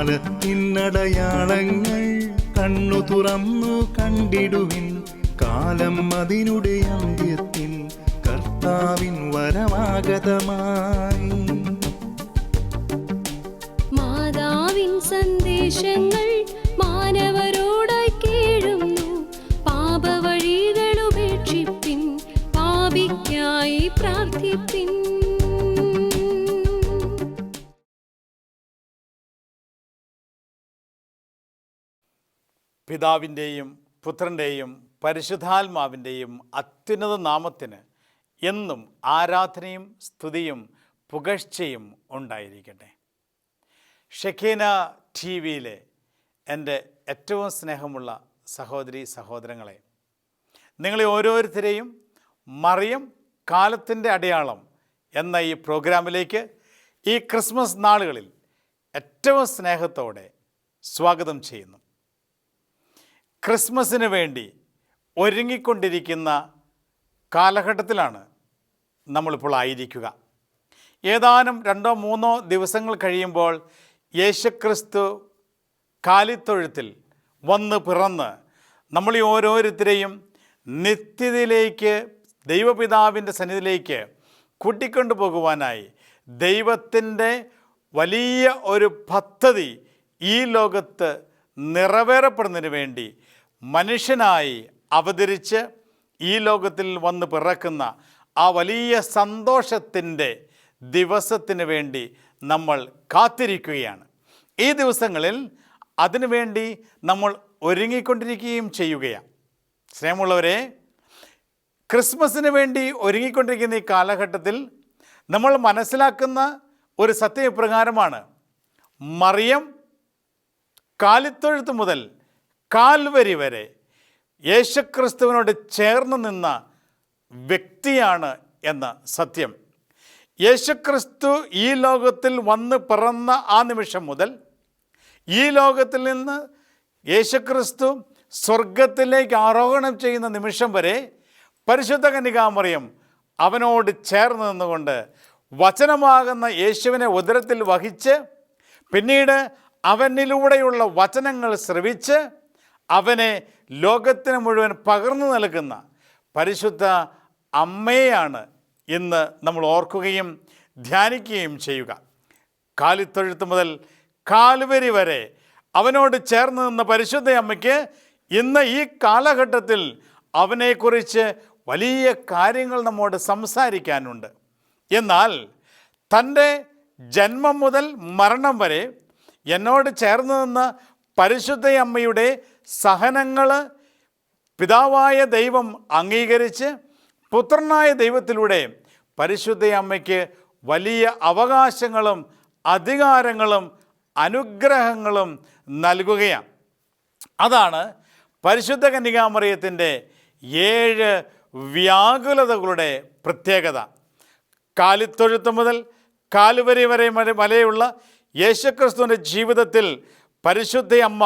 കാലത്തിനടയാളങ്ങൾ കണ്ണു തുറന്നു കണ്ടിടുവിൻ. കാലം അതിനുടെ അന്ത്യത്തിൽ കർത്താവിൻ വരമാഗതമായി മാതാവിൻ സന്ദേശങ്ങൾ മാനവരോടായി കേഴുന്നു. പാപവഴികൾ ഉപേക്ഷിപ്പിൻ പാപിക്കായി പ്രാർത്ഥിപ്പിൻ. പിതാവിന്റെയും പുത്രന്റെയും പരിശുദ്ധാത്മാവിന്റെയും അത്യുന്നത നാമത്തിന് എന്നും ആരാധനയും സ്തുതിയും പുകഴ്ചയും ഉണ്ടായിരിക്കട്ടെ. ഷെഖീന ടി വിയിലെ എന്റെ ഏറ്റവും സ്നേഹമുള്ള സഹോദരി സഹോദരങ്ങളെ നിങ്ങളെ ഓരോരുത്തരെയും മറിയം കാലത്തിന്റെ അടയാളം എന്ന ഈ പ്രോഗ്രാമിലേക്ക് ഈ ക്രിസ്മസ് നാളുകളിൽ ഏറ്റവും സ്നേഹത്തോടെ സ്വാഗതം ചെയ്യുന്നു. ക്രിസ്മസിന് വേണ്ടി ഒരുങ്ങിക്കൊണ്ടിരിക്കുന്ന കാലഘട്ടത്തിലാണ് നമ്മളിപ്പോൾ ആയിരിക്കുക. ഏതാനും രണ്ടോ മൂന്നോ ദിവസങ്ങൾ കഴിയുമ്പോൾ യേശുക്രിസ്തു കാലിത്തൊഴുത്തിൽ വന്ന് പിറന്ന് നമ്മളീ ഓരോരുത്തരെയും നിത്യതയിലേക്ക് ദൈവപിതാവിന്റെ സന്നിധിയിലേക്ക് കൂട്ടിക്കൊണ്ടു പോകുവാനായി ദൈവത്തിന്റെ വലിയ ഒരു പദ്ധതി ഈ ലോകത്ത് നിറവേറപ്പെടുന്നതിന് വേണ്ടി മനുഷ്യനായി അവതരിച്ച് ഈ ലോകത്തിൽ വന്ന് പിറക്കുന്ന ആ വലിയ സന്തോഷത്തിന്റെ ദിവസത്തിന് വേണ്ടി നമ്മൾ കാത്തിരിക്കുകയാണ്. ഈ ദിവസങ്ങളിൽ അതിനുവേണ്ടി നമ്മൾ ഒരുങ്ങിക്കൊണ്ടിരിക്കുകയും ചെയ്യുകയാണ്. സ്നേഹമുള്ളവരെ ക്രിസ്മസിന് വേണ്ടി ഒരുങ്ങിക്കൊണ്ടിരിക്കുന്ന ഈ കാലഘട്ടത്തിൽ നമ്മൾ മനസ്സിലാക്കുന്ന ഒരു സത്യപ്രകാരമാണ് മറിയം കാലിത്തൊഴുത്ത് മുതൽ കാൽവരി വരെ യേശുക്രിസ്തുവിനോട് ചേർന്ന് നിന്ന വ്യക്തിയാണ് എന്ന സത്യം. യേശുക്രിസ്തു ഈ ലോകത്തിൽ വന്ന് പിറന്ന ആ നിമിഷം മുതൽ ഈ ലോകത്തിൽ നിന്ന് യേശുക്രിസ്തു സ്വർഗത്തിലേക്ക് ആരോഹണം ചെയ്യുന്ന നിമിഷം വരെ പരിശുദ്ധ കന്യകാമറിയം അവനോട് ചേർന്ന് നിന്നുകൊണ്ട് വചനമാകുന്ന യേശുവിനെ ഉദരത്തിൽ വഹിച്ച് പിന്നീട് അവനിലൂടെയുള്ള വചനങ്ങൾ ശ്രവിച്ച് അവനെ ലോകത്തിന് മുഴുവൻ പകർന്നു നൽകുന്ന പരിശുദ്ധ അമ്മയെയാണ് ഇന്ന് നമ്മൾ ഓർക്കുകയും ധ്യാനിക്കുകയും ചെയ്യുക. കാലിത്തൊഴുത്ത് മുതൽ കാൽവരി വരെ അവനോട് ചേർന്ന് നിന്ന പരിശുദ്ധ അമ്മയ്ക്ക് ഇന്ന് ഈ കാലഘട്ടത്തിൽ അവനെക്കുറിച്ച് വലിയ കാര്യങ്ങൾ നമ്മോട് സംസാരിക്കാനുണ്ട്. എന്നാൽ തന്റെ ജന്മം മുതൽ മരണം വരെ എന്നോട് ചേർന്ന് നിന്ന് പരിശുദ്ധ അമ്മയുടെ സഹനങ്ങൾ പിതാവായ ദൈവം അംഗീകരിച്ച് പുത്രനായ ദൈവത്തിലൂടെ പരിശുദ്ധ അമ്മയ്ക്ക് വലിയ അവകാശങ്ങളും അധികാരങ്ങളും അനുഗ്രഹങ്ങളും നൽകുകയാണ്. അതാണ് പരിശുദ്ധ കന്യകാമറിയത്തിന്റെ ഏഴ് വ്യാകുലതകളുടെ പ്രത്യേകത. കാലിത്തൊഴുത്ത് മുതൽ കാലുവരി വരെ മല- വരെയുള്ള യേശുക്രിസ്തുവിന്റെ ജീവിതത്തിൽ പരിശുദ്ധ അമ്മ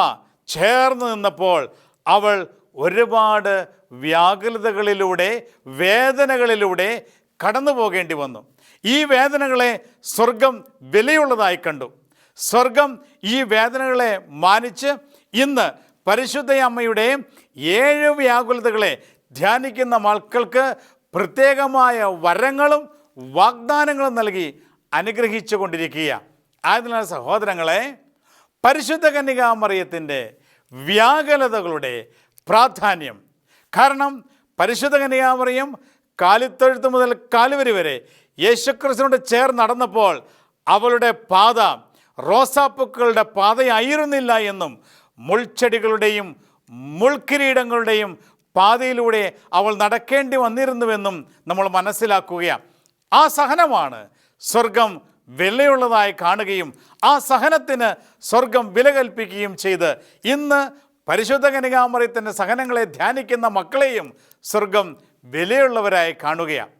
ചേർന്ന് നിന്നപ്പോൾ അവൾ ഒരുപാട് വ്യാകുലതകളിലൂടെ വേദനകളിലൂടെ കടന്നു പോകേണ്ടി വന്നു. ഈ വേദനകളെ സ്വർഗം വിലയുള്ളതായി കണ്ടു. സ്വർഗം ഈ വേദനകളെ മാനിച്ച് ഇന്ന് പരിശുദ്ധ അമ്മയുടെ ഏഴ് വ്യാകുലതകളെ ധ്യാനിക്കുന്ന മക്കൾക്ക് പ്രത്യേകമായ വരങ്ങളും വാഗ്ദാനങ്ങളും നൽകി അനുഗ്രഹിച്ചു കൊണ്ടിരിക്കുക ആയതിനാൽ സഹോദരങ്ങളെ പരിശുദ്ധ കന്യകാമറിയത്തിന്റെ വ്യാകുലതകളുടെ പ്രാധാന്യം. കാരണം പരിശുദ്ധ കന്യകാമറിയം കാലിത്തൊഴുത്ത് മുതൽ കാലുവരി വരെ യേശുക്രിസ്തുവിനോട് ചേർന്ന് നടന്നപ്പോൾ അവളുടെ പാത റോസാപ്പൂക്കളുടെ പാതയായിരുന്നില്ല എന്നും മുൾച്ചെടികളുടെയും മുൾക്കിരീടങ്ങളുടെയും പാതയിലൂടെ അവൾ നടക്കേണ്ടി വന്നിരുന്നുവെന്നും നമ്മൾ മനസ്സിലാക്കുകയാണ്. ആ സഹനമാണ് സ്വർഗം വിലയുള്ളതായി കാണുകയും ആ സഹനത്തിന് സ്വർഗം വില കൽപ്പിക്കുകയും ചെയ്ത് ഇന്ന് പരിശുദ്ധ കനികാമറിയത്തിന്റെ സഹനങ്ങളെ ധ്യാനിക്കുന്ന മക്കളെയും സ്വർഗം വിലയുള്ളവരായി കാണുകയാണ്.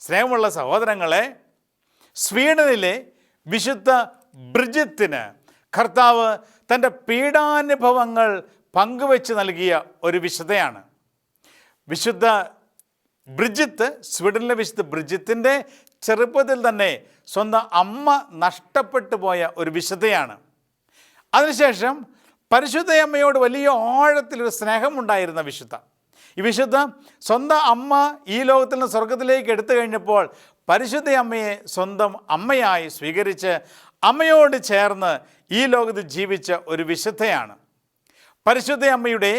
സ്നേഹമുള്ള സഹോദരങ്ങളെ സ്വീഡനിലെ വിശുദ്ധ ബ്രിജിത്തിന് കർത്താവ് തന്റെ പീഡാനുഭവങ്ങൾ പങ്കുവെച്ച് നൽകിയ ഒരു വിശുദ്ധയാണ്. വിശുദ്ധ ബ്രിജിത്ത് സ്വീഡനിലെ വിശുദ്ധ ബ്രിജിത്തിന്റെ ചെറുപ്പത്തിൽ തന്നെ സ്വന്തം അമ്മ നഷ്ടപ്പെട്ടു പോയ ഒരു വിശുദ്ധയാണ്. അതിനുശേഷം പരിശുദ്ധയമ്മയോട് വലിയ ആഴത്തിലൊരു സ്നേഹമുണ്ടായിരുന്ന വിശുദ്ധ. ഈ വിശുദ്ധ സ്വന്തം അമ്മ ഈ ലോകത്തിൽ നിന്ന് സ്വർഗത്തിലേക്ക് എടുത്തു കഴിഞ്ഞപ്പോൾ പരിശുദ്ധയമ്മയെ സ്വന്തം അമ്മയായി സ്വീകരിച്ച് അമ്മയോട് ചേർന്ന് ഈ ലോകത്ത് ജീവിച്ച ഒരു വിശുദ്ധയാണ്. പരിശുദ്ധയമ്മയുടെ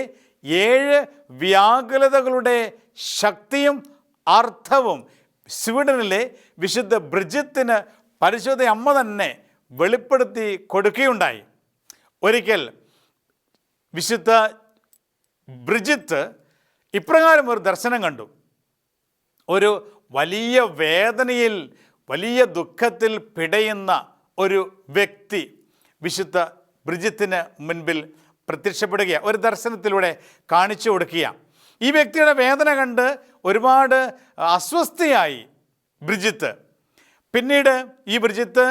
ഏഴ് വ്യാകുലതകളുടെ ശക്തിയും അർത്ഥവും സ്വീഡനിലെ വിശുദ്ധ ബ്രിജിത്തിന് പരിശുദ്ധ അമ്മ തന്നെ വെളിപ്പെടുത്തി കൊടുക്കുകയുണ്ടായി. ഒരിക്കൽ വിശുദ്ധ ബ്രിജിത്ത് ഇപ്രകാരം ഒരു ദർശനം കണ്ടു. ഒരു വലിയ വേദനയിൽ വലിയ ദുഃഖത്തിൽ പിടയുന്ന ഒരു വ്യക്തി വിശുദ്ധ ബ്രിജിത്തിന് മുൻപിൽ പ്രത്യക്ഷപ്പെടുകയാണ്. ഒരു ദർശനത്തിലൂടെ കാണിച്ചു കൊടുക്കുക ഈ വ്യക്തിയുടെ വേദന കണ്ട് ഒരുപാട് അസ്വസ്ഥയായി ബ്രിജിത്ത്. പിന്നീട് ഈ ബ്രിജിത്ത്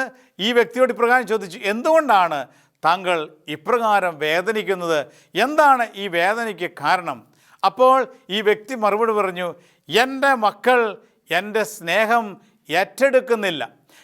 ഈ വ്യക്തിയോട് ഇപ്രകാരം ചോദിച്ചു എന്തുകൊണ്ടാണ് താങ്കൾ ഇപ്രകാരം വേദനിക്കുന്നത്? എന്താണ് ഈ വേദനയ്ക്ക് കാരണം? അപ്പോൾ ഈ വ്യക്തി മറുപടി പറഞ്ഞു എന്റെ മക്കൾ എന്റെ സ്നേഹം ഏറ്റെടുക്കുന്നില്ല.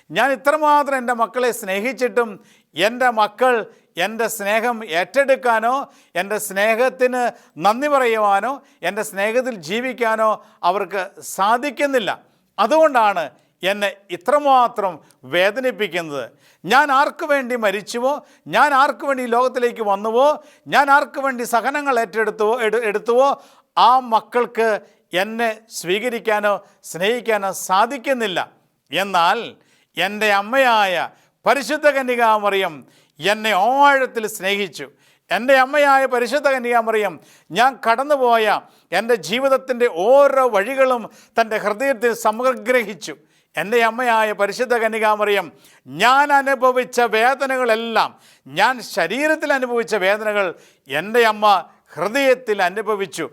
ഞാൻ ഇത്രമാത്രം എന്റെ മക്കളെ സ്നേഹിച്ചിട്ടും എന്റെ മക്കൾ എന്റെ സ്നേഹം ഏറ്റെടുക്കാനോ എന്റെ സ്നേഹത്തിന് നന്ദി പറയുവാനോ എന്റെ സ്നേഹത്തിൽ ജീവിക്കാനോ അവർക്ക് സാധിക്കുന്നില്ല. അതുകൊണ്ടാണ് എന്നെ ഇത്രമാത്രം വേദനിപ്പിക്കുന്നത്. ഞാൻ ആർക്കു വേണ്ടി മരിച്ചുവോ ഞാൻ ആർക്കു വേണ്ടി ലോകത്തിലേക്ക് വന്നുവോ ഞാൻ ആർക്കു വേണ്ടി സഹനങ്ങൾ ഏറ്റെടുത്തുവോ എടുത്തുവോ ആ മക്കൾക്ക് എന്നെ സ്വീകരിക്കാനോ സ്നേഹിക്കാനോ സാധിക്കുന്നില്ല. എന്നാൽ എന്റെ അമ്മയായ പരിശുദ്ധ കന്യകാമറിയം എന്നെ ആഴത്തിൽ സ്നേഹിച്ചു. എന്റെ അമ്മയായ പരിശുദ്ധ കന്യാമറിയം ഞാൻ കടന്നുപോയ എന്റെ ജീവിതത്തിന്റെ ഓരോ വഴികളും തന്റെ ഹൃദയത്തിൽ സമഗ്രഹിച്ചു. എന്റെ അമ്മയായ പരിശുദ്ധ കന്യകാമറിയം ഞാൻ അനുഭവിച്ച വേദനകളെല്ലാം ഞാൻ ശരീരത്തിൽ അനുഭവിച്ച വേദനകൾ എന്റെ അമ്മ ഹൃദയത്തിൽ അനുഭവിച്ചു.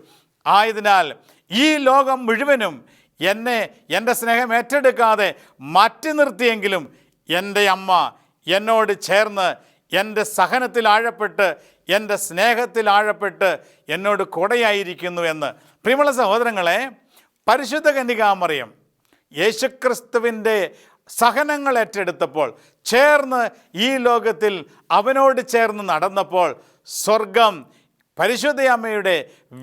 ആയതിനാൽ ഈ ലോകം മുഴുവനും എന്നെ എന്റെ സ്നേഹം ഏറ്റെടുക്കാതെ മാറ്റി നിർത്തിയെങ്കിലും എന്റെ അമ്മ എന്നോട് ചേർന്ന് എന്റെ സഹനത്തിൽ ആഴപ്പെട്ട് എന്റെ സ്നേഹത്തിൽ ആഴപ്പെട്ട് എന്നോട് കൊടയായിരിക്കുന്നു എന്ന്. പ്രിയമുള്ള സഹോദരങ്ങളെ പരിശുദ്ധ കന്യകാമറിയം യേശുക്രിസ്തുവിന്റെ സഹനങ്ങൾ ഏറ്റെടുത്തപ്പോൾ ചേർന്ന് ഈ ലോകത്തിൽ അവനോട് ചേർന്ന് നടന്നപ്പോൾ സ്വർഗം പരിശുദ്ധയമ്മയുടെ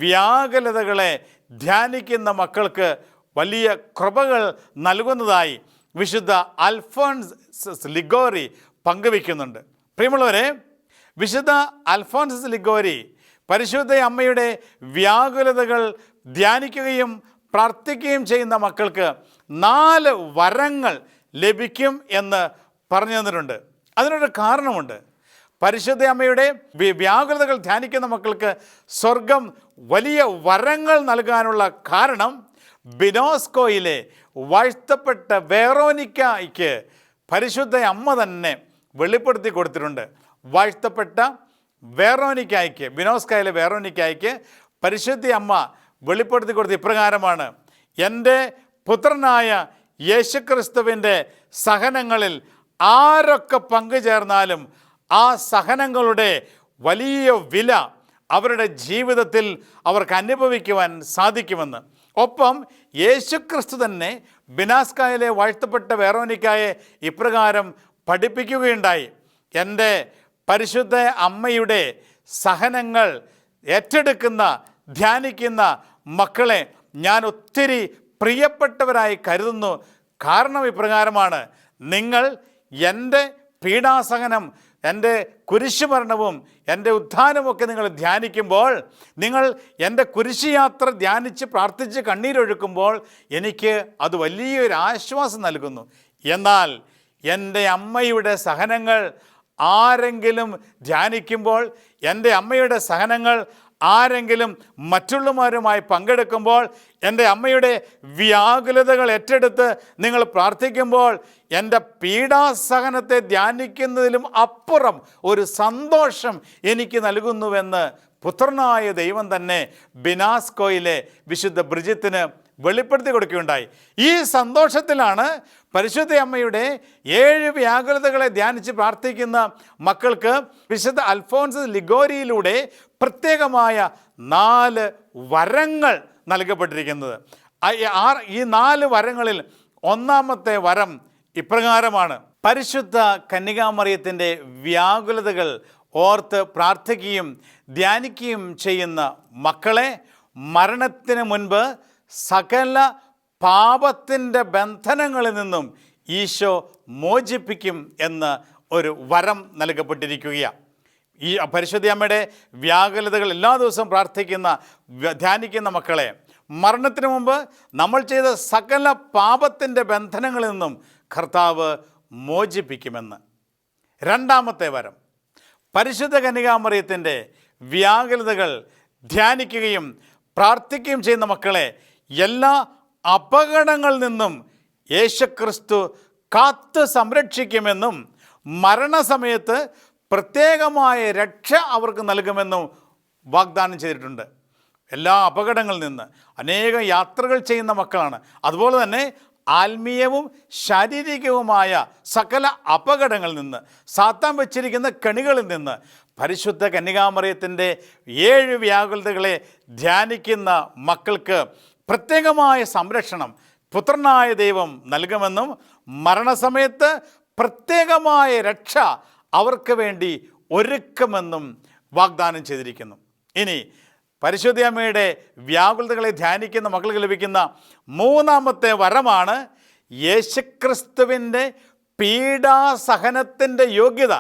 വ്യാകുലതകളെ ധ്യാനിക്കുന്ന മക്കൾക്ക് വലിയ കൃപകൾ നൽകുന്നതായി വിശുദ്ധ അൽഫോൺസ് ലിഗോറി പങ്കുവയ്ക്കുന്നുണ്ട്. പ്രിയമുള്ളവരെ വിശുദ്ധ അൽഫോൺസസ് ലിഗോരി പരിശുദ്ധ അമ്മയുടെ വ്യാകുലതകൾ ധ്യാനിക്കുകയും പ്രാർത്ഥിക്കുകയും ചെയ്യുന്ന മക്കൾക്ക് നാല് വരങ്ങൾ ലഭിക്കും എന്ന് പറഞ്ഞു തന്നിട്ടുണ്ട്. അതിനൊരു കാരണമുണ്ട്. പരിശുദ്ധ അമ്മയുടെ വ്യാകുലതകൾ ധ്യാനിക്കുന്ന മക്കൾക്ക് സ്വർഗം വലിയ വരങ്ങൾ നൽകാനുള്ള കാരണം ബിനോസ്കോയിലെ വാഴ്ത്തപ്പെട്ട വേറോനിക്കയ്ക്ക് പരിശുദ്ധ അമ്മ തന്നെ വെളിപ്പെടുത്തി കൊടുത്തിട്ടുണ്ട്. വാഴ്ത്തപ്പെട്ട വേറോനിക്കായ്ക്ക് വിനോസ്കായിലെ വേറോനിക്കായ്ക്ക് പരിശുദ്ധി അമ്മ വെളിപ്പെടുത്തി കൊടുത്ത ഇപ്രകാരമാണ്. എന്റെ പുത്രനായ യേശുക്രിസ്തുവിന്റെ സഹനങ്ങളിൽ ആരൊക്കെ പങ്കുചേർന്നാലും ആ സഹനങ്ങളുടെ വലിയ വില അവരുടെ ജീവിതത്തിൽ അവർക്ക് അനുഭവിക്കുവാൻ സാധിക്കുമെന്ന്. ഒപ്പം യേശുക്രിസ്തു തന്നെ ബിനാസ്കായിലെ വാഴ്ത്തപ്പെട്ട വേറോനിക്കായെ ഇപ്രകാരം പഠിപ്പിക്കുകയുണ്ടായി. എന്റെ പരിശുദ്ധ അമ്മയുടെ സഹനങ്ങൾ ഏറ്റെടുക്കുന്ന ധ്യാനിക്കുന്ന മക്കളെ ഞാൻ ഒത്തിരി പ്രിയപ്പെട്ടവരായി കരുതുന്നു. കാരണം ഇപ്രകാരമാണ്. നിങ്ങൾ എന്റെ പീഡാസഹനം എന്റെ കുരിശുമരണവും എന്റെ ഉത്ഥാനമൊക്കെ നിങ്ങൾ ധ്യാനിക്കുമ്പോൾ നിങ്ങൾ എന്റെ കുരിശുയാത്ര ധ്യാനിച്ച് പ്രാർത്ഥിച്ച് കണ്ണീരൊഴുക്കുമ്പോൾ എനിക്ക് അത് വലിയൊരു ആശ്വാസം നൽകുന്നു. എന്നാൽ എന്റെ അമ്മയുടെ സഹനങ്ങൾ ആരെങ്കിലും ധ്യാനിക്കുമ്പോൾ എന്റെ അമ്മയുടെ സഹനങ്ങൾ ആരെങ്കിലും മറ്റുള്ളവരുമായി പങ്കെടുക്കുമ്പോൾ എന്റെ അമ്മയുടെ വ്യാകുലതകൾ ഏറ്റെടുത്ത് നിങ്ങൾ പ്രാർത്ഥിക്കുമ്പോൾ എന്റെ പീഡാസഹനത്തെ ധ്യാനിക്കുന്നതിലും അപ്പുറം ഒരു സന്തോഷം എനിക്ക് നൽകുന്നുവെന്ന് പുത്രനായ ദൈവം തന്നെ ബിനാസ്കോയിലെ വിശുദ്ധ ബ്രിജിത്തിന് വെളിപ്പെടുത്തി കൊടുക്കുകയുണ്ടായി. ഈ സന്തോഷത്തിലാണ് പരിശുദ്ധ അമ്മയുടെ ഏഴ് വ്യാകുലതകളെ ധ്യാനിച്ച് പ്രാർത്ഥിക്കുന്ന മക്കൾക്ക് വിശുദ്ധ അൽഫോൻസ് ലിഗോരിയിലൂടെ പ്രത്യേകമായ നാല് വരങ്ങൾ നൽകപ്പെട്ടിരിക്കുന്നത്. ഈ നാല് വരങ്ങളിൽ ഒന്നാമത്തെ വരം ഇപ്രകാരമാണ്. പരിശുദ്ധ കന്യകാമറിയത്തിന്റെ വ്യാകുലതകൾ ഓർത്ത് പ്രാർത്ഥിക്കുകയും ധ്യാനിക്കുകയും ചെയ്യുന്ന മക്കളെ മരണത്തിന് മുൻപ് സകല പാപത്തിന്റെ ബന്ധനങ്ങളിൽ നിന്നും ഈശോ മോചിപ്പിക്കും എന്ന് ഒരു വരം നൽകപ്പെട്ടിരിക്കുകയാണ് ഈ പരിശുദ്ധി അമ്മയുടെ വ്യാകുലതകൾ എല്ലാ ദിവസവും പ്രാർത്ഥിക്കുന്ന ധ്യാനിക്കുന്ന മക്കളെ മരണത്തിന് മുമ്പ് നമ്മൾ ചെയ്ത സകല പാപത്തിന്റെ ബന്ധനങ്ങളിൽ നിന്നും കർത്താവ് മോചിപ്പിക്കുമെന്ന്. രണ്ടാമത്തെ വരം പരിശുദ്ധ കനികാമറിയത്തിന്റെ വ്യാകുലതകൾ ധ്യാനിക്കുകയും പ്രാർത്ഥിക്കുകയും ചെയ്യുന്ന മക്കളെ എല്ലാ അപകടങ്ങളിൽ നിന്നും യേശുക്രിസ്തു കാത്തു സംരക്ഷിക്കുമെന്നും മരണസമയത്ത് പ്രത്യേകമായ രക്ഷ അവർക്ക് നൽകുമെന്നും വാഗ്ദാനം ചെയ്തിട്ടുണ്ട്. എല്ലാ അപകടങ്ങളിൽ നിന്ന് അനേകം യാത്രകൾ ചെയ്യുന്ന മക്കളാണ്. അതുപോലെ തന്നെ ആത്മീയവും ശാരീരികവുമായ സകല അപകടങ്ങളിൽ നിന്ന് സാത്താൻ വച്ചിരിക്കുന്ന കണികളിൽ നിന്ന് പരിശുദ്ധ കന്യകാമറിയത്തിന്റെ ഏഴ് വ്യാകുലതകളെ ധ്യാനിക്കുന്ന മക്കൾക്ക് പ്രത്യേകമായ സംരക്ഷണം പുത്രനായ ദൈവം നൽകുമെന്നും മരണസമയത്ത് പ്രത്യേകമായ രക്ഷ അവർക്ക് വേണ്ടി ഒരുക്കുമെന്നും വാഗ്ദാനം ചെയ്തിരിക്കുന്നു. ഇനി പരിശുദ്ധ അമ്മയുടെ വ്യാകുലതകളെ ധ്യാനിക്കുന്ന മക്കൾക്ക് ലഭിക്കുന്ന മൂന്നാമത്തെ വരമാണ് യേശുക്രിസ്തുവിന്റെ പീഡാസഹനത്തിന്റെ യോഗ്യത.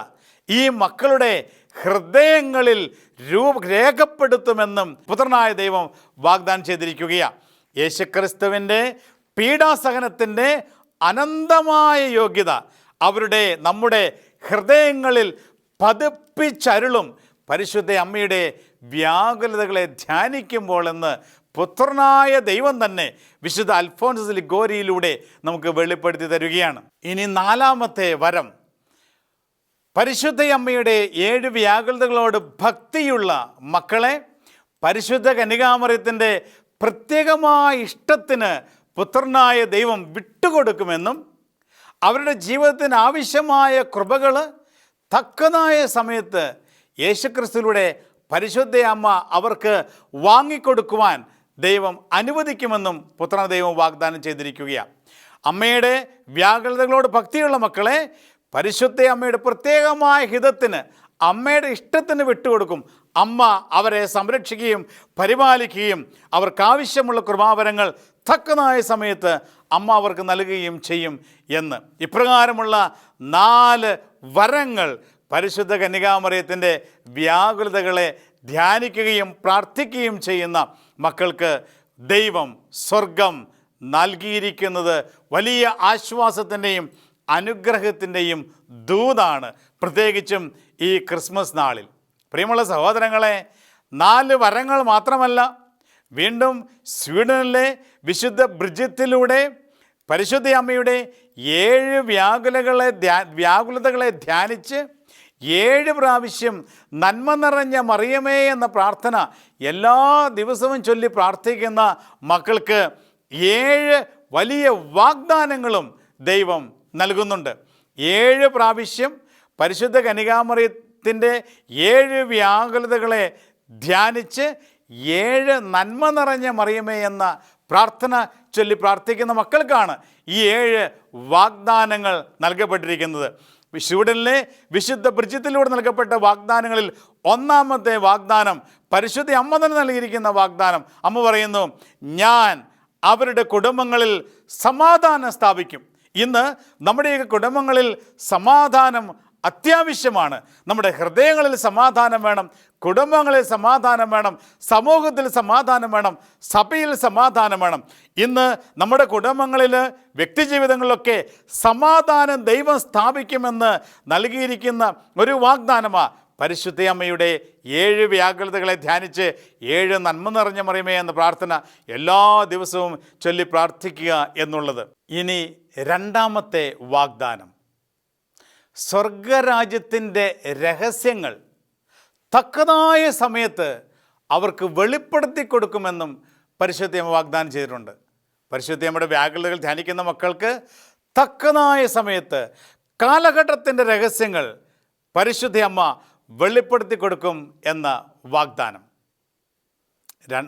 ഈ മക്കളുടെ ഹൃദയങ്ങളിൽ രൂപ രേഖപ്പെടുത്തുമെന്നും പുത്രനായ ദൈവം വാഗ്ദാനം ചെയ്തിരിക്കുകയാണ്. യേശുക്രിസ്തുവിന്റെ പീഡാസഹനത്തിന്റെ അനന്തമായ യോഗ്യത അവരുടെ നമ്മുടെ ഹൃദയങ്ങളിൽ പതിപ്പിച്ചരുളും. പരിശുദ്ധ അമ്മയുടെ വ്യാകുലതകളെ ധ്യാനിക്കുമ്പോൾ എന്ന് പുത്രനായ ദൈവം തന്നെ വിശുദ്ധ അൽഫോൻസസ് ലിഗോരിയിലൂടെ നമുക്ക് വെളിപ്പെടുത്തി തരികയാണ്. ഇനി നാലാമത്തെ വരം. പരിശുദ്ധ അമ്മയുടെ ഏഴ് വ്യാകുലതകളോട് ഭക്തിയുള്ള മക്കളെ പരിശുദ്ധ കന്യകാമറിയത്തിന്റെ പ്രത്യേകമായ ഇഷ്ടത്തിന് പുത്രനായ ദൈവം വിട്ടുകൊടുക്കുമെന്നും അവരുടെ ജീവിതത്തിന് ആവശ്യമായ കൃപകൾ തക്കതായ സമയത്ത് യേശുക്രിസ്തുവിലൂടെ പരിശുദ്ധ അമ്മ അവർക്ക് വാങ്ങിക്കൊടുക്കുവാൻ ദൈവം അനുവദിക്കുമെന്നും പുത്രന ദൈവം വാഗ്ദാനം ചെയ്തിരിക്കുകയാണ്. അമ്മയുടെ വ്യാകുലതകളോട് ഭക്തിയുള്ള മക്കളെ പരിശുദ്ധ അമ്മയുടെ പ്രത്യേകമായ ഹിതത്തിന് അമ്മയുടെ ഇഷ്ടത്തിന് വിട്ടുകൊടുക്കും. അമ്മ അവരെ സംരക്ഷിക്കുകയും പരിപാലിക്കുകയും അവർക്കാവശ്യമുള്ള കൃപാവരങ്ങൾ തക്കനായ സമയത്ത് അമ്മ അവർക്ക് നൽകുകയും ചെയ്യും എന്ന്. ഇപ്രകാരമുള്ള നാല് വരങ്ങൾ പരിശുദ്ധ കന്യകാമറിയത്തിന്റെ വ്യാകുലതകളെ ധ്യാനിക്കുകയും പ്രാർത്ഥിക്കുകയും ചെയ്യുന്ന മക്കൾക്ക് ദൈവം സ്വർഗം നൽകിയിരിക്കുന്നത് വലിയ ആശ്വാസത്തിന്റെയും അനുഗ്രഹത്തിന്റെയും ദൂതാണ്. പ്രത്യേകിച്ചും ഈ ക്രിസ്മസ് നാളിൽ. പ്രിയമുള്ള സഹോദരങ്ങളെ നാല് വരങ്ങൾ മാത്രമല്ല വീണ്ടും സ്വീഡനിലെ വിശുദ്ധ ബ്രിജിത്തിലൂടെ പരിശുദ്ധ അമ്മയുടെ ഏഴ് വ്യാകുലകളെ ധ്യാ വ്യാകുലതകളെ ധ്യാനിച്ച് ഏഴ് പ്രാവശ്യം നന്മ നിറഞ്ഞ മറിയമേ എന്ന പ്രാർത്ഥന എല്ലാ ദിവസവും ചൊല്ലി പ്രാർത്ഥിക്കുന്ന മക്കൾക്ക് ഏഴ് വലിയ വാഗ്ദാനങ്ങളും ദൈവം നൽകുന്നുണ്ട്. ഏഴ് പ്രാവശ്യം പരിശുദ്ധ കനികാമറിയത്തിന്റെ ഏഴ് വ്യാകുലതകളെ ധ്യാനിച്ച് ഏഴ് നന്മ നിറഞ്ഞ മറിയമേ എന്ന പ്രാർത്ഥന ചൊല്ലി പ്രാർത്ഥിക്കുന്ന മക്കൾക്കാണ് ഈ ഏഴ് വാഗ്ദാനങ്ങൾ നൽകപ്പെട്ടിരിക്കുന്നത്. സ്വീഡനിലെ വിശുദ്ധ ബ്രിജിത്തിലൂടെ നൽകപ്പെട്ട വാഗ്ദാനങ്ങളിൽ ഒന്നാമത്തെ വാഗ്ദാനം പരിശുദ്ധ അമ്മ തന്നെ നൽകിയിരിക്കുന്ന വാഗ്ദാനം. അമ്മ പറയുന്നു ഞാൻ അവരുടെ കുടുംബങ്ങളിൽ സമാധാനം സ്ഥാപിക്കും. ഇന്ന് നമ്മുടെയൊക്കെ കുടുംബങ്ങളിൽ സമാധാനം അത്യാവശ്യമാണ്. നമ്മുടെ ഹൃദയങ്ങളിൽ സമാധാനം വേണം കുടുംബങ്ങളിൽ സമാധാനം വേണം സമൂഹത്തിൽ സമാധാനം വേണം സഭയിൽ സമാധാനം വേണം. ഇന്ന് നമ്മുടെ കുടുംബങ്ങളിൽ വ്യക്തിജീവിതങ്ങളിലൊക്കെ സമാധാനം ദൈവം സ്ഥാപിക്കുമെന്ന് നൽകിയിരിക്കുന്ന ഒരു വാഗ്ദാനമാണ് പരിശുദ്ധ അമ്മയുടെ ഏഴ് വ്യാകുലതകളെ ധ്യാനിച്ച് ഏഴ് നന്മ നിറഞ്ഞ മറിയമേ എന്ന പ്രാർത്ഥന എല്ലാ ദിവസവും ചൊല്ലി പ്രാർത്ഥിക്കുക എന്നുള്ളത്. ഇനി രണ്ടാമത്തെ വാഗ്ദാനം. സ്വർഗരാജ്യത്തിന്റെ രഹസ്യങ്ങൾ തക്കതായ സമയത്ത് അവർക്ക് വെളിപ്പെടുത്തി കൊടുക്കുമെന്നും പരിശുദ്ധയമ്മ വാഗ്ദാനം ചെയ്തിട്ടുണ്ട്. പരിശുദ്ധയമ്മയുടെ വ്യാകുലതകൾ ധ്യാനിക്കുന്ന മക്കൾക്ക് തക്കതായ സമയത്ത് കാലഘട്ടത്തിന്റെ രഹസ്യങ്ങൾ പരിശുദ്ധയമ്മ വെളിപ്പെടുത്തി കൊടുക്കും എന്ന വാഗ്ദാനം.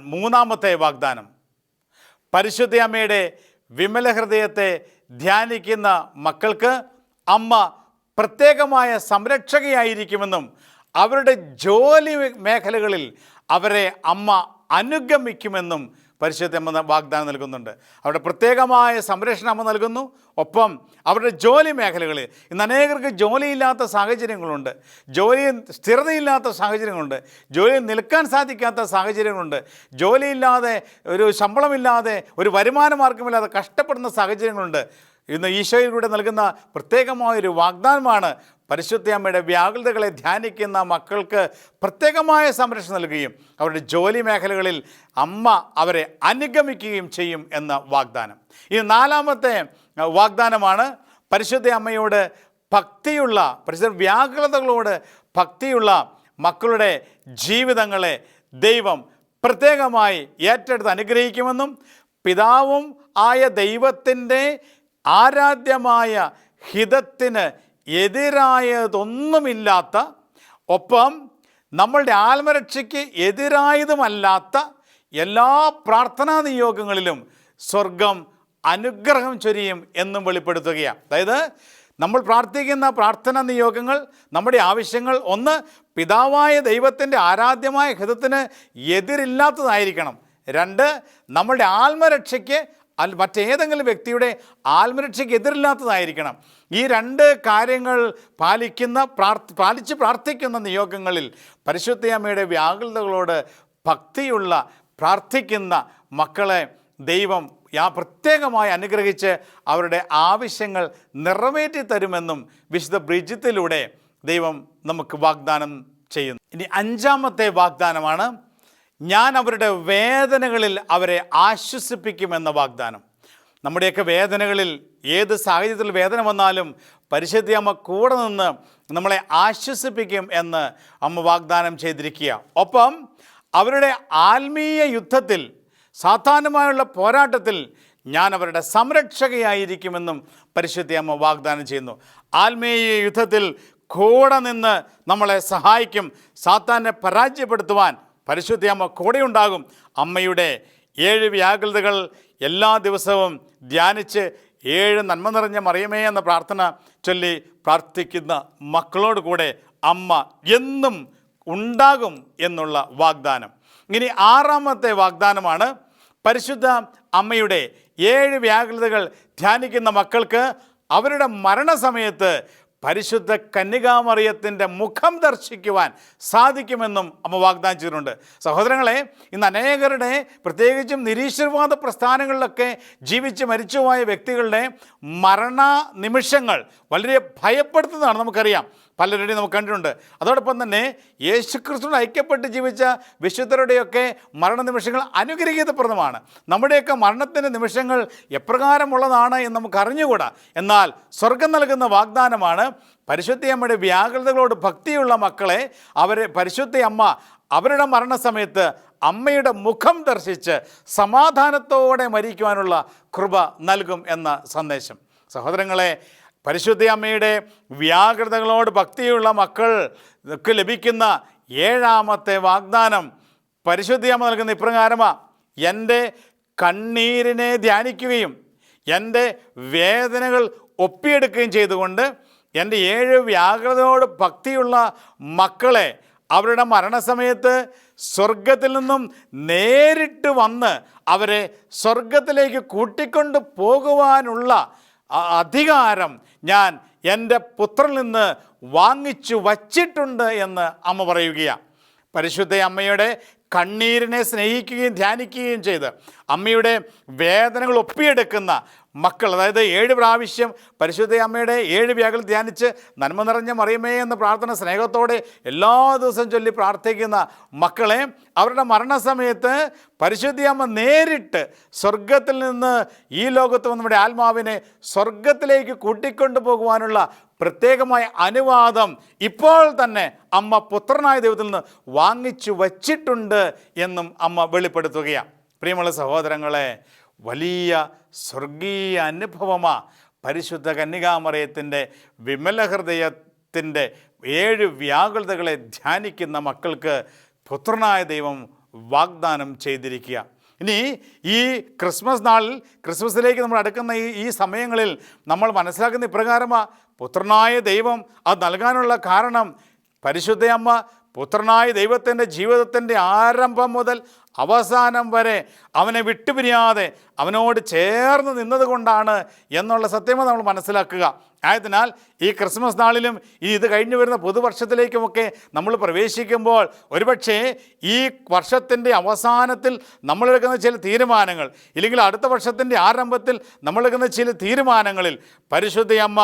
മൂന്നാമത്തെ വാഗ്ദാനം. പരിശുദ്ധ അമ്മയുടെ വിമല ഹൃദയത്തെ ധ്യാനിക്കുന്ന മക്കൾക്ക് അമ്മ പ്രത്യേകമായ സംരക്ഷകയായിരിക്കുമെന്നും അവരുടെ ജോലി മേഖലകളിൽ അവരെ അമ്മ അനുഗമിക്കുമെന്നും പരിശുദ്ധ അമ്മ വാഗ്ദാനം നൽകുന്നുണ്ട്. അവരുടെ പ്രത്യേകമായ സംരക്ഷണം അമ്മ നൽകുന്നു. ഒപ്പം അവരുടെ ജോലി മേഖലകളിൽ ഇന്ന് അനേകർക്ക് ജോലിയില്ലാത്ത സാഹചര്യങ്ങളുണ്ട്. ജോലിയിൽ സ്ഥിരതയില്ലാത്ത സാഹചര്യങ്ങളുണ്ട്. ജോലിയിൽ നിൽക്കാൻ സാധിക്കാത്ത സാഹചര്യങ്ങളുണ്ട്. ജോലിയില്ലാതെ ഒരു ശമ്പളമില്ലാതെ ഒരു വരുമാന മാർഗമില്ലാതെ കഷ്ടപ്പെടുന്ന സാഹചര്യങ്ങളുണ്ട്. ഇന്ന് ഈശോയിലൂടെ നൽകുന്ന പ്രത്യേകമായൊരു വാഗ്ദാനമാണ് പരിശുദ്ധ അമ്മയുടെ വ്യാകുലതകളെ ധ്യാനിക്കുന്ന മക്കൾക്ക് പ്രത്യേകമായ സംരക്ഷണം നൽകുകയും അവരുടെ ജോലി മേഖലകളിൽ അമ്മ അവരെ അനുഗമിക്കുകയും ചെയ്യും എന്ന വാഗ്ദാനം. ഈ നാലാമത്തെ വാഗ്ദാനമാണ് പരിശുദ്ധ അമ്മയോട് ഭക്തിയുള്ള പരിശുദ്ധ വ്യാകുലതകളോട് ഭക്തിയുള്ള മക്കളുടെ ജീവിതങ്ങളെ ദൈവം പ്രത്യേകമായി ഏറ്റെടുത്ത് അനുഗ്രഹിക്കുമെന്നും പിതാവും ആയ ദൈവത്തിന്റെ ആരാധ്യമായ ഹിതത്തിന് എതിരായതൊന്നുമില്ലാത്ത ഒപ്പം നമ്മളുടെ ആത്മരക്ഷയ്ക്ക് എതിരായതുമല്ലാത്ത എല്ലാ പ്രാർത്ഥനാ നിയോഗങ്ങളിലും സ്വർഗം അനുഗ്രഹം ചൊരിയും എന്നും വെളിപ്പെടുത്തുകയാണ്. അതായത് നമ്മൾ പ്രാർത്ഥിക്കുന്ന പ്രാർത്ഥനാ നിയോഗങ്ങൾ നമ്മുടെ ആവശ്യങ്ങൾ ഒന്ന് പിതാവായ ദൈവത്തിന്റെ ആരാധ്യമായ ഹിതത്തിന് എതിരില്ലാത്തതായിരിക്കണം. രണ്ട് നമ്മുടെ ആത്മരക്ഷയ്ക്ക് അൽ മറ്റേതെങ്കിലും വ്യക്തിയുടെ ആത്മരക്ഷയ്ക്ക് എതിരില്ലാത്തതായിരിക്കണം ഈ രണ്ട് കാര്യങ്ങൾ പാലിക്കുന്ന പ്രാർത്ഥ പാലിച്ച് പ്രാർത്ഥിക്കുന്ന നിയോഗങ്ങളിൽ പരിശുദ്ധ അമ്മയുടെ വ്യാകുലതകളോട് ഭക്തിയുള്ള പ്രാർത്ഥിക്കുന്ന മക്കളെ ദൈവം ആ പ്രത്യേകമായി അനുഗ്രഹിച്ച് അവരുടെ ആവശ്യങ്ങൾ നിറവേറ്റി തരുമെന്നും വിശുദ്ധ ബ്രിജിത്തിലൂടെ ദൈവം നമുക്ക് വാഗ്ദാനം ചെയ്യുന്നു. ഇനി അഞ്ചാമത്തെ വാഗ്ദാനമാണ് ഞാൻ അവരുടെ വേദനകളിൽ അവരെ ആശ്വസിപ്പിക്കുമെന്ന വാഗ്ദാനം. നമ്മുടെയൊക്കെ വേദനകളിൽ ഏത് സാഹചര്യത്തിൽ വേദന വന്നാലും പരിശുദ്ധി അമ്മ കൂടെ നിന്ന് നമ്മളെ ആശ്വസിപ്പിക്കും എന്ന് അമ്മ വാഗ്ദാനം ചെയ്തിരിക്കുക. ഒപ്പം അവരുടെ ആത്മീയ യുദ്ധത്തിൽ സാധാരണമായുള്ള പോരാട്ടത്തിൽ ഞാൻ അവരുടെ സംരക്ഷകയായിരിക്കുമെന്നും പരിശുദ്ധി അമ്മ വാഗ്ദാനം ചെയ്യുന്നു. ആത്മീയ യുദ്ധത്തിൽ കൂടെ നിന്ന് നമ്മളെ സഹായിക്കും സാത്താനെ പരാജയപ്പെടുത്തുവാൻ പരിശുദ്ധി അമ്മ കൂടെ ഉണ്ടാകും അമ്മയുടെ ഏഴ് വ്യാകൃതകൾ എല്ലാ ദിവസവും ധ്യാനിച്ച് ഏഴ് നന്മ നിറഞ്ഞ മറിയമേ എന്ന പ്രാർത്ഥന ചൊല്ലി പ്രാർത്ഥിക്കുന്ന മക്കളോട് കൂടെ അമ്മ എന്നും ഉണ്ടാകും എന്നുള്ള വാഗ്ദാനം. ഇനി ആറാമത്തെ വാഗ്ദാനമാണ് പരിശുദ്ധ അമ്മയുടെ ഏഴ് വ്യാകൃതകൾ ധ്യാനിക്കുന്ന മക്കൾക്ക് അവരുടെ മരണസമയത്ത് പരിശുദ്ധ കന്യകാമറിയത്തിന്റെ മുഖം ദർശിക്കുവാൻ സാധിക്കുമെന്നും അമ്മ വാഗ്ദാനം ചെയ്തിട്ടുണ്ട്. സഹോദരങ്ങളെ ഇന്ന് അനേകരുടെ പ്രത്യേകിച്ചും നിരീശ്വരവാദ പ്രസ്ഥാനങ്ങളിലൊക്കെ ജീവിച്ച് മരിച്ചുപോയ വ്യക്തികളുടെ മരണ നിമിഷങ്ങൾ വളരെ ഭയപ്പെടുത്തുന്നതാണ് നമുക്കറിയാം. പലരുടെയും നമുക്ക് കണ്ടിട്ടുണ്ട്. അതോടൊപ്പം തന്നെ യേശുക്രിസ്തുവിനോട് ഐക്യപ്പെട്ട് ജീവിച്ച വിശുദ്ധരുടെയൊക്കെ മരണ നിമിഷങ്ങൾ അനുഗ്രഹീതപ്രദമാണ്. നമ്മുടെയൊക്കെ മരണത്തിന്റെ നിമിഷങ്ങൾ എപ്രകാരമുള്ളതാണ് എന്ന് നമുക്ക് അറിഞ്ഞുകൂടാ. എന്നാൽ സ്വർഗം നൽകുന്ന വാഗ്ദാനമാണ് പരിശുദ്ധയമ്മയുടെ വ്യാകൃതകളോട് ഭക്തിയുള്ള മക്കളെ അവരെ പരിശുദ്ധയമ്മ അവരുടെ മരണസമയത്ത് അമ്മയുടെ മുഖം ദർശിച്ച് സമാധാനത്തോടെ മരിക്കുവാനുള്ള കൃപ നൽകും എന്ന സന്ദേശം. സഹോദരങ്ങളെ പരിശുദ്ധ അമ്മയുടെ വ്യാകൃതങ്ങളോട് ഭക്തിയുള്ള മക്കൾക്ക് ലഭിക്കുന്ന ഏഴാമത്തെ വാഗ്ദാനം പരിശുദ്ധ അമ്മ നൽകുന്ന ഇപ്രകാരമാണ് എന്റെ കണ്ണീരിനെ ധ്യാനിക്കുകയും എന്റെ വേദനകൾ ഒപ്പിയെടുക്കുകയും ചെയ്തുകൊണ്ട് എന്റെ ഏഴ് വ്യാകൃതയോട് ഭക്തിയുള്ള മക്കളെ അവരുടെ മരണസമയത്ത് സ്വർഗത്തിൽ നിന്നും നേരിട്ട് വന്ന് അവരെ സ്വർഗത്തിലേക്ക് കൂട്ടിക്കൊണ്ട് പോകുവാനുള്ള അധികാരം ഞാൻ എന്റെ പുത്രനിൽ നിന്ന് വാങ്ങിച്ചു വച്ചിട്ടുണ്ട് എന്ന് അമ്മ പറയുകയാണ് പരിശുദ്ധ അമ്മയുടെ കണ്ണീരിനെ സ്നേഹിക്കുകയും ധ്യാനിക്കുകയും ചെയ്ത് അമ്മയുടെ വേദനകൾ ഒപ്പിയെടുക്കുന്ന മക്കൾ അതായത് ഏഴ് പ്രാവശ്യം പരിശുദ്ധ അമ്മയുടെ ഏഴ് വ്യാകൾ ധ്യാനിച്ച് നന്മ നിറഞ്ഞ മറിയമേ എന്ന പ്രാർത്ഥന സ്നേഹത്തോടെ എല്ലാ ദിവസവും ചൊല്ലി പ്രാർത്ഥിക്കുന്ന മക്കളെ അവരുടെ മരണസമയത്ത് പരിശുദ്ധ അമ്മ നേരിട്ട് സ്വർഗത്തിൽ നിന്ന് ഈ ലോകത്ത് വന്ന് നമ്മുടെ ആത്മാവിനെ സ്വർഗത്തിലേക്ക് കൂട്ടിക്കൊണ്ടു പോകുവാനുള്ള പ്രത്യേകമായ അനുവാദം ഇപ്പോൾ തന്നെ അമ്മ പുത്രനായ ദൈവത്തിൽ നിന്ന് വാങ്ങിച്ചു വച്ചിട്ടുണ്ട് എന്നും അമ്മ വെളിപ്പെടുത്തുകയാണ്. പ്രിയമുള്ള സഹോദരങ്ങളെ വലിയ സ്വർഗീയ അനുഭവമാ. പരിശുദ്ധ കന്യകാമറയത്തിന്റെ വിമല ഹൃദയത്തിന്റെ ഏഴ് വ്യാകുലതകളെ ധ്യാനിക്കുന്ന മക്കൾക്ക് പുത്രനായ ദൈവം വാഗ്ദാനം ചെയ്തിരിക്കുക. ഇനി ഈ ക്രിസ്മസ് നാളിൽ ക്രിസ്മസിലേക്ക് നമ്മൾ അടുക്കുന്ന ഈ ഈ സമയങ്ങളിൽ നമ്മൾ മനസ്സിലാക്കുന്ന ഇപ്രകാരമാണ് പുത്രനായ ദൈവം അത് നൽകാനുള്ള കാരണം പരിശുദ്ധയമ്മ പുത്രനായ ദൈവത്തിന്റെ ജീവിതത്തിന്റെ ആരംഭം മുതൽ അവസാനം വരെ അവനെ വിട്ടുപിരിയാതെ അവനോട് ചേർന്ന് നിന്നതുകൊണ്ടാണ് എന്നുള്ള സത്യമ നമ്മൾ മനസ്സിലാക്കുക. ആയതിനാൽ ഈ ക്രിസ്മസ് നാളിലും ഈ ഇത് കഴിഞ്ഞു വരുന്ന പുതുവർഷത്തിലേക്കുമൊക്കെ നമ്മൾ പ്രവേശിക്കുമ്പോൾ ഒരുപക്ഷേ ഈ വർഷത്തിന്റെ അവസാനത്തിൽ നമ്മളെടുക്കുന്ന ചില തീരുമാനങ്ങൾ ഇല്ലെങ്കിൽ അടുത്ത വർഷത്തിന്റെ ആരംഭത്തിൽ നമ്മളെടുക്കുന്ന ചില തീരുമാനങ്ങളിൽ പരിശുദ്ധയമ്മ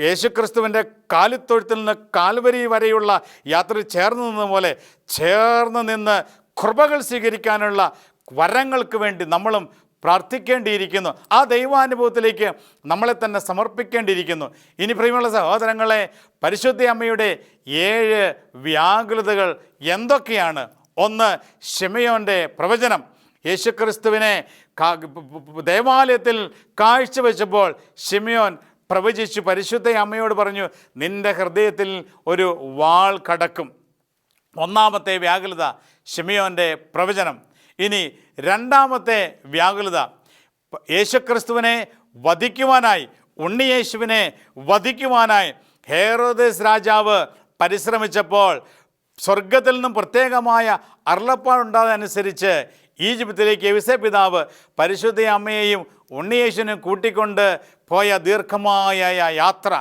യേശുക്രിസ്തുവിന്റെ കാലിത്തൊഴുത്തിൽ നിന്ന് കാൽവരി വരെയുള്ള യാത്ര ചേർന്ന് നിന്ന പോലെ ചേർന്ന് നിന്ന് കൃപകൾ സ്വീകരിക്കാനുള്ള വരങ്ങൾക്ക് വേണ്ടി നമ്മളും പ്രാർത്ഥിക്കേണ്ടിയിരിക്കുന്നു. ആ ദൈവാനുഭവത്തിലേക്ക് നമ്മളെ തന്നെ സമർപ്പിക്കേണ്ടിയിരിക്കുന്നു. ഇനി പ്രിയമുള്ള സഹോദരങ്ങളെ പരിശുദ്ധ അമ്മയുടെ ഏഴ് വ്യാകുലതകൾ എന്തൊക്കെയാണ്? ഒന്ന് ഷെമയോന്റെ പ്രവചനം. യേശുക്രിസ്തുവിനെ ദേവാലയത്തിൽ കാഴ്ചവെച്ചപ്പോൾ ഷിമിയോൻ പ്രവചിച്ചു പരിശുദ്ധ അമ്മയോട് പറഞ്ഞു നിന്റെ ഹൃദയത്തിൽ ഒരു വാൾ കടക്കും. ഒന്നാമത്തെ വ്യാകുലത ഷിമിയോന്റെ പ്രവചനം. ഇനി രണ്ടാമത്തെ വ്യാകുലത. യേശുക്രിസ്തുവിനെ വധിക്കുവാനായി ഉണ്ണിയേശുവിനെ വധിക്കുവാനായി ഹേറോദേസ് രാജാവ് പരിശ്രമിച്ചപ്പോൾ സ്വർഗത്തിൽ നിന്നും പ്രത്യേകമായ അരുളപ്പാടുണ്ടാകുന്നതനുസരിച്ച് ഈജിപ്തിലേക്ക് എവിസെ പിതാവ് പരിശുദ്ധ അമ്മയെയും ഉണ്ണിയേശുവിനും കൂട്ടിക്കൊണ്ട് പോയ ദീർഘമായ യാത്ര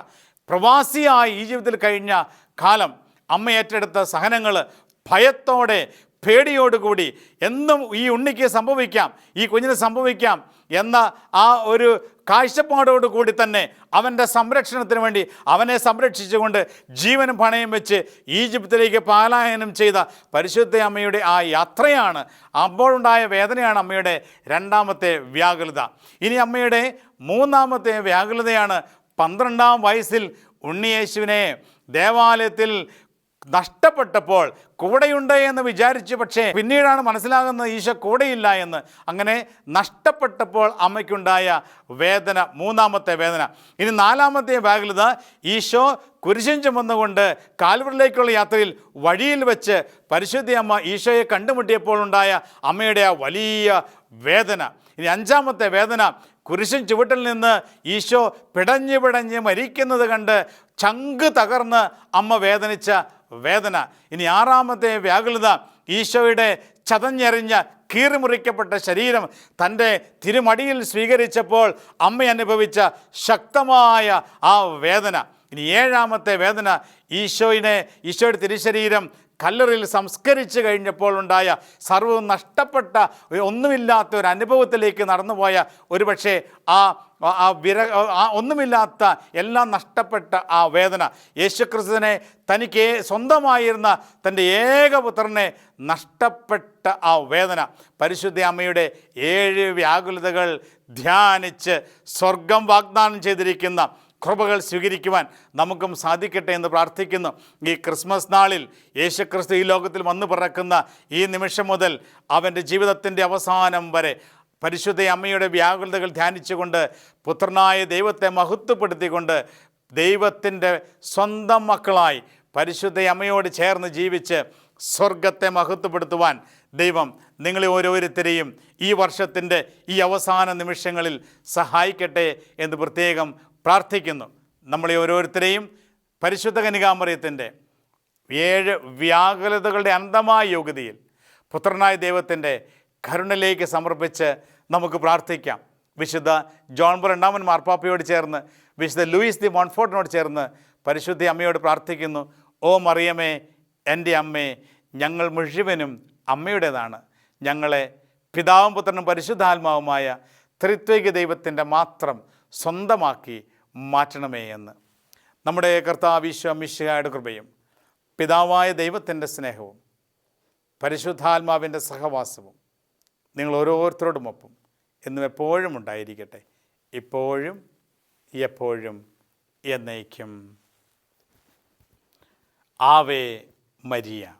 പ്രവാസിയായി ഈജിപ്തിൽ കഴിഞ്ഞ കാലം അമ്മ ഏറ്റെടുത്ത സഹനങ്ങൾ ഭയത്തോടെ പേടിയോടുകൂടി എന്നും ഈ ഉണ്ണിക്ക് സംഭവിക്കാം ഈ കുഞ്ഞിന് സംഭവിക്കാം എന്ന ആ ഒരു കാഴ്ചപ്പാടോട് കൂടി തന്നെ അവന്റെ സംരക്ഷണത്തിന് വേണ്ടി അവനെ സംരക്ഷിച്ചുകൊണ്ട് ജീവനും പണയം വെച്ച് ഈജിപ്തിലേക്ക് പാലായനം ചെയ്ത പരിശുദ്ധ അമ്മയുടെ ആ യാത്രയാണ് അപ്പോഴുണ്ടായ വേദനയാണ് അമ്മയുടെ രണ്ടാമത്തെ വ്യാകുലത. ഇനി അമ്മയുടെ മൂന്നാമത്തെ വ്യാകുലതയാണ് പന്ത്രണ്ടാം വയസ്സിൽ ഉണ്ണിയേശുവിനെ ദേവാലയത്തിൽ നഷ്ടപ്പെട്ടപ്പോൾ കൂടെയുണ്ട് എന്ന് വിചാരിച്ചു പക്ഷേ പിന്നീടാണ് മനസ്സിലാകുന്നത് ഈശോ കൂടെയില്ല എന്ന്. അങ്ങനെ നഷ്ടപ്പെട്ടപ്പോൾ അമ്മയ്ക്കുണ്ടായ വേദന മൂന്നാമത്തെ വേദന. ഇനി നാലാമത്തെ വ്യാകുലത ഈശോ കുരിശൻ ചുമന്നുകൊണ്ട് കാൽവറിലേക്കുള്ള യാത്രയിൽ വഴിയിൽ വെച്ച് പരിശുദ്ധി അമ്മ ഈശോയെ കണ്ടുമുട്ടിയപ്പോൾ ഉണ്ടായ അമ്മയുടെ ആ വലിയ വേദന. ഇനി അഞ്ചാമത്തെ വേദന കുരിശൻ ചുവട്ടിൽ നിന്ന് ഈശോ പിടഞ്ഞ് പിടഞ്ഞ് മരിക്കുന്നത് കണ്ട് ചങ്ക് തകർന്ന് അമ്മ വേദനിച്ച വേദന. ഇനി ആറാമത്തെ വ്യാകുലത ഈശോയുടെ ചതഞ്ഞെറിഞ്ഞ കീറിമുറിക്കപ്പെട്ട ശരീരം തന്റെ തിരുമടിയിൽ സ്വീകരിച്ചപ്പോൾ അമ്മ അനുഭവിച്ച ശക്തമായ ആ വേദന. ഇനി ഏഴാമത്തെ വേദന ഈശോയിനെ ഈശോയുടെ തിരുശരീരം കല്ലറിൽ സംസ്കരിച്ചു കഴിഞ്ഞപ്പോൾ ഉണ്ടായ സർവവും നഷ്ടപ്പെട്ട ഒന്നുമില്ലാത്ത ഒരു അനുഭവത്തിലേക്ക് നടന്നുപോയ ഒരുപക്ഷെ ആ- ആ വിര ആ ഒന്നുമില്ലാത്ത എല്ലാം നഷ്ടപ്പെട്ട ആ വേദന. യേശുക്രിസ്തുവിനെ തനിക്ക് സ്വന്തമായിരുന്ന തന്റെ ഏകപുത്രനെ നഷ്ടപ്പെട്ട ആ വേദന. പരിശുദ്ധ അമ്മയുടെ ഏഴ് വ്യാകുലതകൾ ധ്യാനിച്ച് സ്വർഗം വാഗ്ദാനം ചെയ്തിരിക്കുന്ന കൃപകൾ സ്വീകരിക്കുവാൻ നമുക്കും സാധിക്കട്ടെ എന്ന് പ്രാർത്ഥിക്കുന്നു. ഈ ക്രിസ്മസ് നാളിൽ യേശുക്രിസ്തു ഈ ലോകത്തിൽ വന്നു പിറക്കുന്ന ഈ നിമിഷം മുതൽ അവന്റെ ജീവിതത്തിന്റെ അവസാനം വരെ പരിശുദ്ധ അമ്മയുടെ വ്യാകുലതകൾ ധ്യാനിച്ചുകൊണ്ട് പുത്രനായ ദൈവത്തെ മഹത്വപ്പെടുത്തിക്കൊണ്ട് ദൈവത്തിന്റെ സ്വന്തം മക്കളായി പരിശുദ്ധ അമ്മയോട് ചേർന്ന് ജീവിച്ച് സ്വർഗത്തെ മഹത്വപ്പെടുത്തുവാൻ ദൈവം നിങ്ങളെ ഓരോരുത്തരെയും ഈ വർഷത്തിന്റെ ഈ അവസാന നിമിഷങ്ങളിൽ സഹായിക്കട്ടെ എന്ന് പ്രത്യേകം പ്രാർത്ഥിക്കുന്നു. നമ്മളെ ഓരോരുത്തരെയും പരിശുദ്ധ കനികാമറിയത്തിന്റെ ഏഴ് വ്യാകുലതകളുടെ അന്തമായ യോഗ്യതയിൽ പുത്രനായ ദൈവത്തിന്റെ കരുണയിലേക്ക് സമർപ്പിച്ച് നമുക്ക് പ്രാർത്ഥിക്കാം. വിശുദ്ധ ജോൺ ബോൾ രണ്ടാമൻ മാർപ്പാപ്പയോട് ചേർന്ന് വിശുദ്ധ ലൂയിസ് ദി മോൺഫോർട്ടിനോട് ചേർന്ന് പരിശുദ്ധ അമ്മയോട് പ്രാർത്ഥിക്കുന്നു. ഓ മറിയമേ എന്റെ അമ്മേ ഞങ്ങൾ മുഴുവനും അമ്മയുടേതാണ്. ഞങ്ങളെ പിതാവും പുത്രനും പരിശുദ്ധാത്മാവുമായ ത്രിത്വൈക ദൈവത്തിന്റെ മാത്രം സ്വന്തമാക്കി മാറ്റണമേ എന്ന്. നമ്മുടെ കർത്താവിശ്വമിശയുടെ കൃപയും പിതാവായ ദൈവത്തിന്റെ സ്നേഹവും പരിശുദ്ധാത്മാവിന്റെ സഹവാസവും നിങ്ങൾ ഓരോരുത്തരോടുമൊപ്പം എന്നും എപ്പോഴും ഉണ്ടായിരിക്കട്ടെ. ഇപ്പോഴും എപ്പോഴും എന്നേക്കും. Ave Maria.